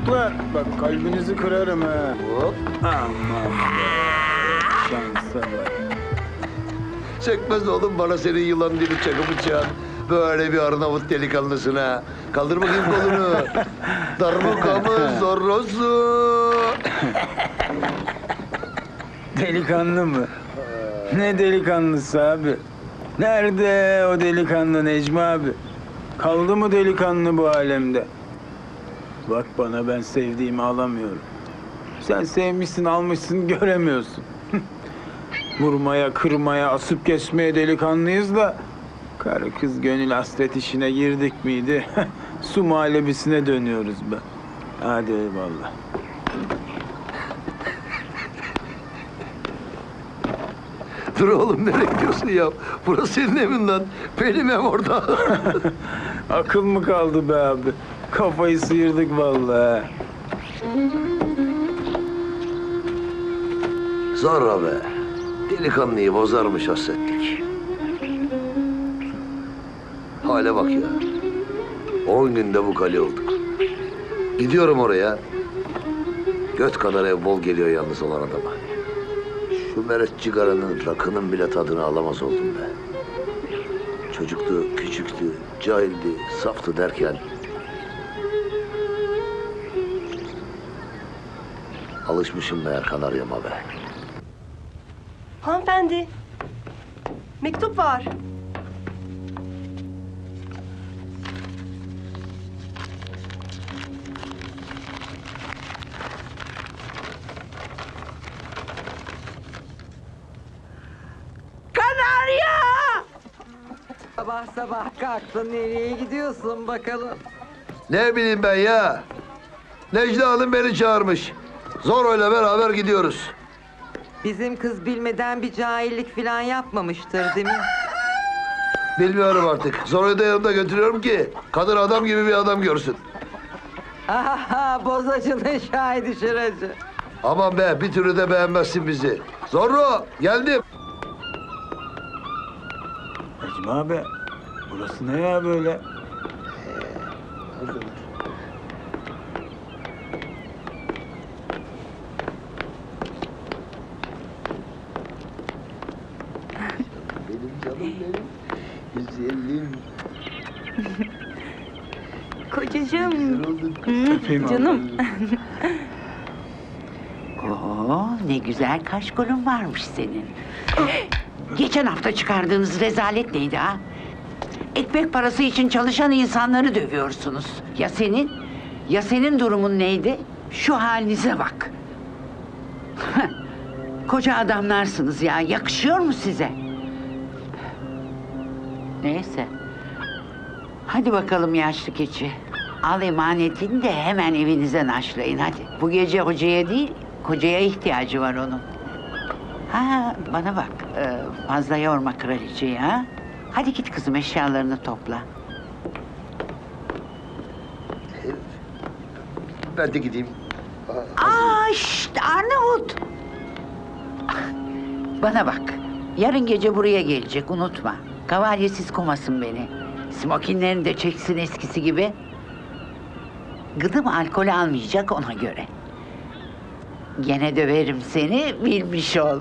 çocuklar. Bak kalbinizi kırarım ha. Hop. Aman be. Şansa bak. Çekmez oğlum bana senin yılan dili çakı bıçağın. Böyle bir Arnavut delikanlısına. Kaldır bakayım kolunu. Darbukamı zorrosu. Delikanlı mı? Ne delikanlısı abi? Nerede o delikanlı Necmi abi? Kaldı mı delikanlı bu alemde? Bak bana ben sevdiğimi alamıyorum. Sen sevmişsin almışsın göremiyorsun. Vurmaya, kırmaya, asıp kesmeye delikanlıyız da... Karı kız gönül hasret işine girdik miydi? Su muhallebisine dönüyoruz be. Hadi eyvallah. Dur oğlum nereye gidiyorsun ya? Burası senin evin lan. Benim ev orada. Akıl mı kaldı be abi? Kafayı sıyırdık vallahi. Sonra be. Delikanlıyı bozarmış hasretlik. Hale bak ya. On günde bu kale olduk. Gidiyorum oraya. Göt kadar ev bol geliyor yalnız olan adama. Şu meret cigaranın, rakının bile tadını alamaz oldum be. Çocuktu, küçüktü, cahildi, saftı derken... Alışmışım meğer kanaryama be. Hanımefendi. Mektup var. Sabah sabah kalktın nereye gidiyorsun bakalım? Ne bileyim ben ya. Necla Hanım beni çağırmış. Zoro'yla beraber gidiyoruz. Bizim kız bilmeden bir cahillik falan yapmamıştır değil mi? Bilmiyorum artık. Zoro'yu da yanımda götürüyorum ki kadın adam gibi bir adam görsün. Aha bozacının şahidi şıracı. Aman be bir türlü de beğenmezsin bizi. Zorro geldim. Necmi abi, burası ne ya böyle? Benim canım benim. Güzelim. Kocacığım. Öpeyim Canım. Oo, ne güzel kaşkolun varmış senin. Geçen hafta çıkardığınız rezalet neydi ha? Ekmek parası için çalışan insanları dövüyorsunuz. Ya senin? Ya senin durumun neydi? Şu halinize bak. Koca adamlarsınız ya. Yakışıyor mu size? Neyse. Hadi bakalım yaşlı keçi. Al emanetini de hemen evinize naşlayın hadi. Bu gece hocaya değil, kocaya ihtiyacı var onun. Ha bana bak, e, fazla yorma kraliçeyi ha. Hadi git kızım eşyalarını topla. Ben de gideyim. Aa şşt Arnavut! Bana bak, yarın gece buraya gelecek unutma. Kavalyesiz komasın beni. Smokinlerini de çeksin eskisi gibi. Gıdım alkol almayacak ona göre. Gene döverim seni, bilmiş ol.